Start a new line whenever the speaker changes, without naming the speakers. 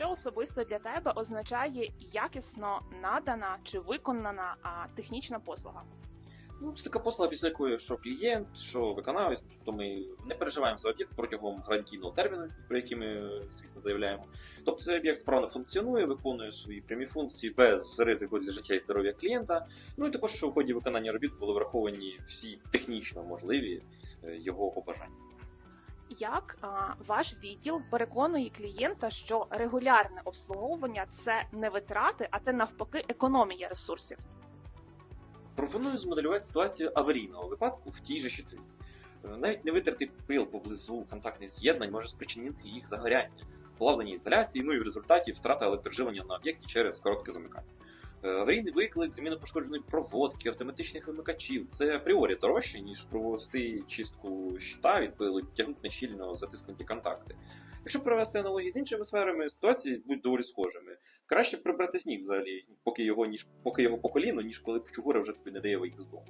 Що особисто для тебе означає якісно надана чи виконана а, технічна послуга?
Ну, це така послуга, після якої що клієнт, що виконавець, тобто ми не переживаємо за об'єкт протягом гарантійного терміну, про який ми, звісно, заявляємо. Тобто цей об'єкт справно функціонує, виконує свої прямі функції без ризику для життя і здоров'я клієнта. Ну і також, що в ході виконання робіт були враховані всі технічно можливі е, його побажання.
Як ваш відділ переконує клієнта, що регулярне обслуговування це не витрати, а це навпаки економія ресурсів?
Пропоную змоделювати ситуацію аварійного випадку в тій же щиті. Е, Навіть не витерти пил поблизу контактних з'єднань може спричинити їх загоряння, плавлення ізоляції, ну і в результаті втрата електроживлення на об'єкті через коротке замикання. Е, Аварійний виклик, заміна пошкодженої проводки, автоматичних вимикачів це апріорі дорожче, ніж провести чистку щита відпилу, тягнути нещільно затиснуті контакти. Якщо провести аналогії з іншими сферами, ситуації будуть доволі схожими. Краще прибрати сніг взагалі, поки його ніж поки його по коліну, ніж коли пчугура вже тобі не дає вийти з дому.